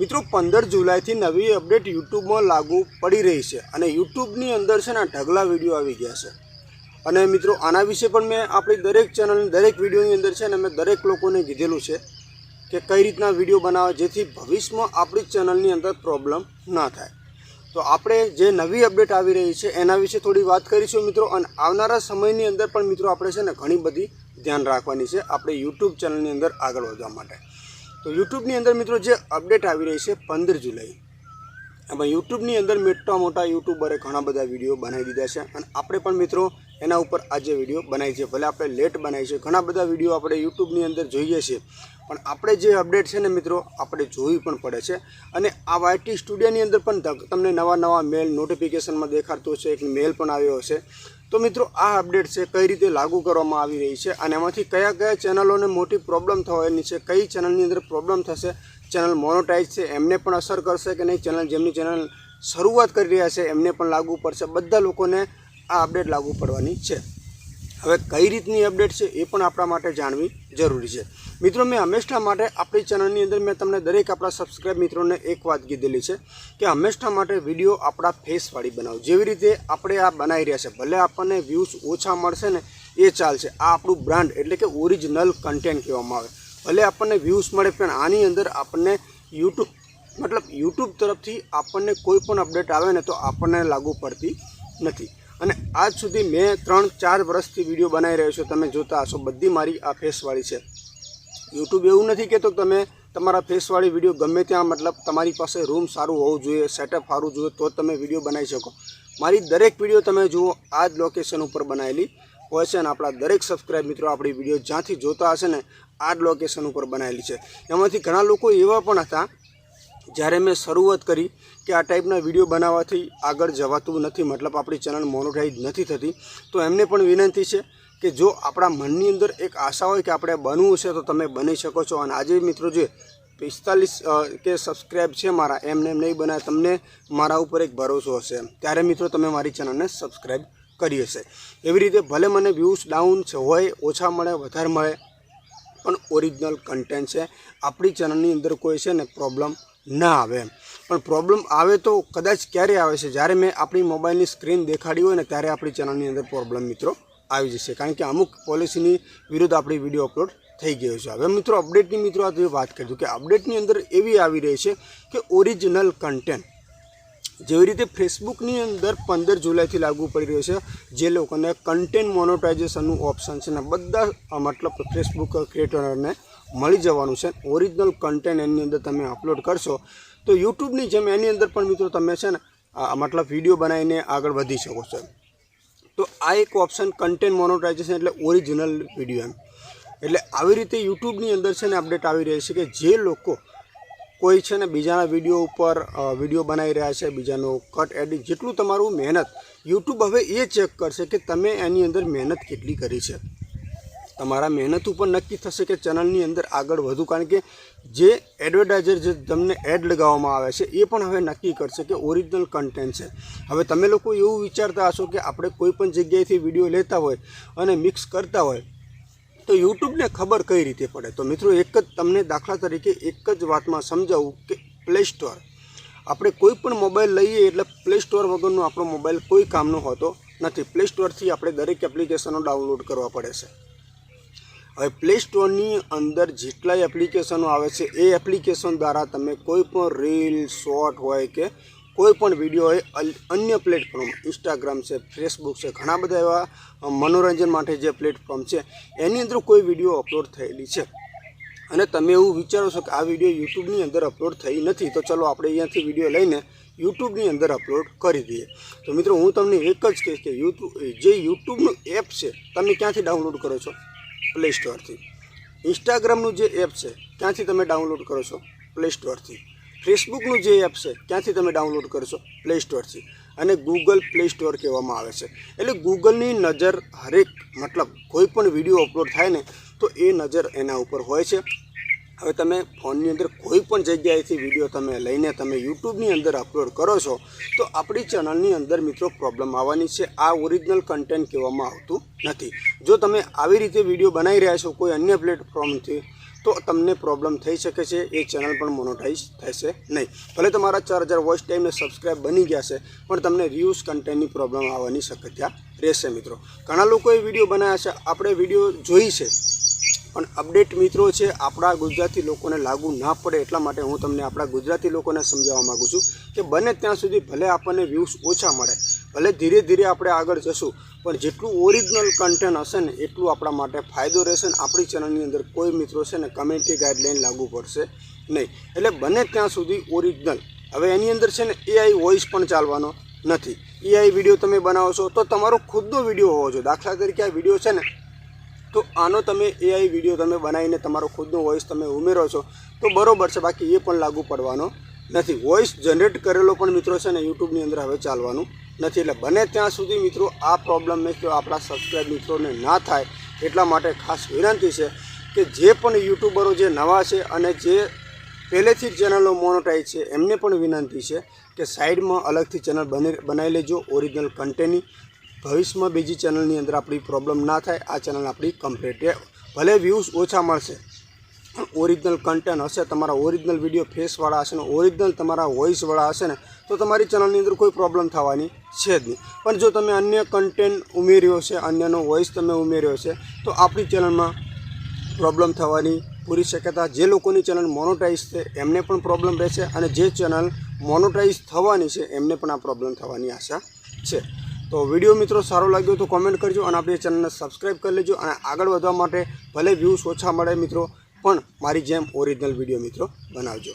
મિત્રો, પંદર જુલાઈથી નવી અપડેટ યુટ્યુબમાં લાગુ પડી રહી છે અને યુટ્યુબની અંદર છે ને ઢગલા વીડિયો આવી ગયા છે. અને મિત્રો, આના વિશે પણ મેં આપણી દરેક ચેનલની દરેક વિડીયોની અંદર છે ને મેં દરેક લોકોને કીધેલું છે કે કઈ રીતના વીડિયો બનાવે જેથી ભવિષ્યમાં આપણી ચેનલની અંદર પ્રોબ્લેમ ના થાય. તો આપણે જે નવી અપડેટ આવી રહી છે એના વિશે થોડી વાત કરીશું મિત્રો અને આવનારા સમયની અંદર પણ મિત્રો આપણે છે ને ઘણી બધી ધ્યાન રાખવાની છે આપણે યુટ્યુબ ચેનલની અંદર આગળ વધવા માટે. તો યુટ્યુબની અંદર મિત્રો જે અપડેટ આવી રહી છે પંદર જુલાઈ, એમાં યુટ્યુબની અંદર મોટા મોટા યુટ્યુબરે ઘણા બધા વીડિયો બનાવી દીધા છે અને આપણે પણ મિત્રો એના ઉપર આજે વીડિયો બનાવી છે ભલે આપણે લેટ બનાવી છે ઘણા બધા વીડિયો આપણે યુટ્યુબની અંદર જોઈએ છીએ. પણ આપણે જે અપડેટ છે ને મિત્રો, આપણે જોવી પણ પડે છે. અને આ વાયટી સ્ટુડિયોની અંદર પણ તમને નવા નવા મેલ નોટિફિકેશનમાં દેખાડતું છે એક મેલ પણ આવ્યો હશે. તો મિત્રો, આ અપડેટ છે કઈ રીતે લાગુ કરવામાં આવી રહી છે અને એમાંથી કયા કયા ચેનલોને મોટી પ્રોબ્લેમ થવાની છે, કઈ ચેનલની અંદર પ્રોબ્લેમ થશે ચેનલ મોનોટાઈઝ છે, એમને પણ અસર કરશે કે નહીં ચેનલ જેમની ચેનલ શરૂઆત કરી રહ્યા છે, એમને પણ લાગુ પડશે. બધા લોકોને આ અપડેટ લાગુ પડવાની છે. હવે કઈ રીતની અપડેટ છે એ પણ આપણા માટે જાણવી જરૂરી છે. મિત્રો, મેં હંમેશા માટે આપણી ચેનલની અંદર મેં તમને દરેક આપણા સબસ્ક્રાઈબ મિત્રોને એક વાત કીધેલી છે કે હંમેશા માટે વીડિયો આપણા ફેસવાળી બનાવો. જેવી રીતે આપણે આ બનાવી રહ્યા છે, ભલે આપણને વ્યૂઝ ઓછા મળશે ને એ ચાલશે. આ આપણું બ્રાન્ડ એટલે કે ઓરિજિનલ કન્ટેન્ટ કહેવામાં આવે. ભલે આપણને વ્યૂઝ મળે, પણ આની અંદર આપણને યુટ્યુબ મતલબ યુટ્યુબ તરફથી આપણને કોઈ પણ અપડેટ આવે ને તો આપણને લાગુ પડતી નથી. અને આજ સુધી મેં ત્રણ, ચાર વર્ષથી વીડિયો બનાવી રહ્યો છું. તમે જોતા હશો, બધી મારી આ ફેસવાળી છે. યુટ્યુબ એવું નથી કહેતો તમે તમારા ફેસવાળી વીડિયો ગમે ત્યાં, મતલબ તમારી પાસે રૂમ સારું હોવું જોઈએ સેટઅપ સારું જોઈએ, તો તમે વીડિયો બનાવી શકો. મારી દરેક વીડિયો તમે જુઓ, આ જ લોકેશન ઉપર બનાવેલી હોય છે અને આપણા દરેક સબસ્ક્રાઈબ મિત્રો આપણી વીડિયો જ્યાંથી જોતા હશે ને, આ જ લોકેશન ઉપર બનાવેલી છે. એમાંથી ઘણા લોકો એવા પણ હતા જ્યારે મેં શરૂઆત કરી કે આ ટાઈપના વીડિયો બનાવવાથી આગળ જવાતું નથી, મતલબ આપણી ચેનલ મોનોટાઈઝ નથી થતી, તો એમને પણ વિનંતી છે કે જો આપણા મનની અંદર એક આશા હોય કે આપણે બનવું છે, તો તમે બની શકો છો. અને આજે મિત્રો જે પિસ્તાલીસ કે સબસ્ક્રાઈબ છે મારા, એમને એમ નહીં બનાવે તમને મારા ઉપર એક ભરોસો હશે ત્યારે મિત્રો તમે મારી ચેનલને સબસ્ક્રાઈબ કરી હશે. એવી રીતે ભલે મને વ્યૂઝ ડાઉન હોય, ઓછા મળે, વધારે મળે, પણ ઓરિજિનલ કન્ટેન્ટ છે. આપણી ચેનલની અંદર કોઈ છે ને પ્રોબ્લેમ ના આવે એમ. પણ પ્રોબ્લેમ આવે તો કદાચ ક્યારે આવે છે? જ્યારે મેં આપણી મોબાઈલની સ્ક્રીન દેખાડી હોય ને ત્યારે આપણી ચેનલની અંદર પ્રોબ્લેમ મિત્રો આવી જશે. કારણ કે અમુક પોલિસીની વિરુદ્ધ આપણી વીડિયો અપલોડ થઈ ગયો છે. હવે મિત્રો અપડેટની મિત્રો આ વાત વાત કરીશું કે અપડેટની અંદર એવી આવી રહી છે કે ઓરિજિનલ કન્ટેન્ટ જેવી રીતે ફેસબુકની અંદર પંદર જુલાઈથી લાગુ પડી રહ્યો છે, જે લોકોને કન્ટેન્ટ મોનોટાઇઝેશનનું ઓપ્શન છે ને બધા, મતલબ ફેસબુક ક્રિએટરને મળી જવાનું છે. ઓરિજિનલ કન્ટેન્ટ એની અંદર તમે અપલોડ કરશો. તો યુટ્યુબની જેમ એની અંદર પણ મિત્રો તમે છે ને મતલબ વીડિયો બનાવીને આગળ વધી શકો છો. તો આ એક ઓપ્શન કન્ટેન્ટ મોનોટાઇઝેશન એટલે ઓરિજિનલ વીડિયો એમ. એટલે આવી રીતે યુટ્યુબની અંદર છે ને અપડેટ આવી રહી છે કે જે લોકો કોઈ છે ને બીજાના વીડિયો ઉપર વીડિયો બનાવી રહ્યા છે, બીજાનો કટ એડિટ જેટલું તમારું મહેનત, યુટ્યુબ હવે એ ચેક કરશે કે તમે એની અંદર મહેનત કેટલી કરી છે. તમારા મહેનત ઉપર નક્કી થશે કે ચેનલની અંદર આગળ વધુ, કારણ કે જે એડવર્ટાઇઝર જે તમને એડ લગાવવામાં આવે છે, એ પણ હવે નક્કી કરશે કે ઓરિજિનલ કન્ટેન્ટ છે. હવે તમે લોકો એવું વિચારતા હશો કે આપણે કોઈ પણ જગ્યાએથી વીડિયો લેતા હોય અને મિક્સ કરતા હોય, તો યુટ્યુબને ખબર કઈ રીતે પડે? તો મિત્રો, એક જ તમને દાખલા તરીકે એક જ વાતમાં સમજાવું કે પ્લે સ્ટોર આપણે કોઈ પણ મોબાઈલ લઈએ એટલે પ્લે સ્ટોર વગરનો આપણો મોબાઈલ કોઈ કામનો હોતો નથી. પ્લે સ્ટોરથી આપણે દરેક એપ્લિકેશનો ડાઉનલોડ કરવા પડે છે. હવે પ્લે સ્ટોરની અંદર જેટલાય એપ્લિકેશનો આવે છે, એ એપ્લિકેશન દ્વારા તમે કોઈ પણ રીલ શોર્ટ હોય કે કોઈ પણ વીડિયો હોય અન્ય પ્લેટફોર્મ ઇન્સ્ટાગ્રામ છે ફેસબુક છે, ઘણા બધા એવા મનોરંજન માટે જે પ્લેટફોર્મ છે, એની અંદર કોઈ વીડિયો અપલોડ થયેલી છે. અને તમે એવું વિચારો છો કે આ વીડિયો યુટ્યુબની અંદર અપલોડ થઈ નથી, તો ચલો આપણે અહીંયાથી વીડિયો લઈને યુટ્યુબની અંદર અપલોડ કરી દઈએ. તો મિત્રો હું તમને એક જ કહીશ કે યુટ્યુબ જે યુટ્યુબનું એપ છે, તમે ક્યાંથી ડાઉનલોડ કરો છો? પ્લે સ્ટોરથી ઇન્સ્ટાગ્રામનું જે એપ છે ક્યાંથી તમે ડાઉનલોડ કરો છો પ્લે સ્ટોરથી ફેસબુકનું જે એપ છે ક્યાંથી તમે ડાઉનલોડ કરશો પ્લે સ્ટોરથી અને ગૂગલ પ્લે સ્ટોર કહેવામાં આવે છે. એટલે ગૂગલની નજર હરેક, મતલબ કોઈ પણ વીડિયો અપલોડ થાય ને, તો એ નજર એના ઉપર હોય છે. હવે તમે ફોનની અંદર કોઈ પણ જગ્યાએથી વીડિયો તમે લઈને તમે યુટ્યુબની અંદર અપલોડ કરો છો, તો આપણી ચેનલની અંદર મિત્રો પ્રોબ્લેમ આવવાની છે. આ ઓરિજિનલ કન્ટેન્ટ કહેવામાં આવતું નથી. જો તમે આવી રીતે વીડિયો બનાવી રહ્યા છો કોઈ અન્ય પ્લેટફોર્મથી તો તમને પ્રોબ્લેમ થઈ શકે છે. એ ચેનલ પણ મોનોટાઈઝ થશે નહીં. ભલે તમારા ચાર હજાર વોચ ટાઈમને સબસ્ક્રાઈબ બની ગયા છે, પણ તમને રિયુઝ કન્ટેન્ટની પ્રોબ્લેમ આવવાની શક્યતા રહેશે મિત્રો. ઘણા લોકોએ વીડિયો બનાવ્યા છે. આપણે વીડિયો જોઈ છે. પણ અપડેટ મિત્રો છે, આપણા ગુજરાતી લોકોને લાગુ ના પડે એટલા માટે હું તમને આપણા ગુજરાતી લોકોને સમજાવવા માગું છું કે બને ત્યાં સુધી ભલે આપણને વ્યૂઝ ઓછા મળે, ભલે ધીરે ધીરે આપણે આગળ જશું, પણ જેટલું ઓરિજિનલ કન્ટેન્ટ હશે ને એટલું આપણા માટે ફાયદો રહેશે ને આપણી ચેનલની અંદર કોઈ મિત્રો છે ને કમ્યુનિટી ગાઈડલાઇન લાગુ પડશે નહીં. એટલે બને ત્યાં સુધી ઓરિજિનલ હવે એની અંદર છે ને એઆઈ વોઇસ પણ ચાલવાનો નથી. એઆઈ વીડિયો તમે બનાવો છો તો તમારો ખુદનો વીડિયો હોવો જોઈએ. દાખલા તરીકે આ વીડિયો છે ને તો આનો તમે એઆઈ વીડિયો તમે બનાવીને તમારો ખુદનો વોઇસ તમે ઉમેરો છો, તો બરોબર છે, બાકી એ પણ લાગુ પડવાનો નથી. વોઇસ જનરેટ કરેલો પણ મિત્રો છે ને યુટ્યુબની અંદર હવે ચાલવાનું નથી. એટલે બને ત્યાં સુધી મિત્રો આ પ્રોબ્લેમ મેં કહ્યું આપણા સબસ્ક્રાઈબ મિત્રોને ના થાય, એટલા માટે ખાસ વિનંતી છે કે જે પણ યુટ્યુબરો જે નવા છે અને જે પહેલેથી જ ચેનલો મોનોટાઈઝ છે, એમને પણ વિનંતી છે કે સાઈડમાં અલગથી ચેનલ બની, બનાવી લેજો ઓરિજિનલ કન્ટેન્ટની ભવિષ્યમાં બીજી ચેનલની અંદર આપણી પ્રોબ્લેમ ના થાય, આ ચેનલ આપણી કમ્પ્લીટ ભલે વ્યૂઝ ઓછા મળશે ઓરિજિનલ કન્ટેન્ટ હશે, તમારા ઓરિજિનલ વીડિયો ફેસવાળા હશે ને ઓરિજિનલ તમારા વોઇસવાળા હશે ને, તો તમારી ચેનલની અંદર કોઈ પ્રોબ્લેમ થવાની છે જ નહીં. પણ જો તમે અન્ય કન્ટેન્ટ ઉમેર્યો છે, અન્યનો વોઇસ તમે ઉમેર્યો છે, તો આપણી ચેનલમાં પ્રોબ્લેમ થવાની પૂરી શક્યતા. જે લોકોની ચેનલ મોનોટાઈઝ છે, એમને પણ પ્રોબ્લેમ રહેશે અને જે ચેનલ મોનોટાઈઝ થવાની છે, એમને પણ આ પ્રોબ્લેમ થવાની આશા છે. તો વીડિયો મિત્રો સારો લાગ્યો તો કોમેન્ટ કરજો અને આપણી ચેનલને સબસ્ક્રાઈબ કરી લેજો અને આગળ વધવા માટે ભલે વ્યૂઝ ઓછા મળે મિત્રો, પણ મારી જેમ ઓરિજિનલ વીડિયો મિત્રો બનાવજો.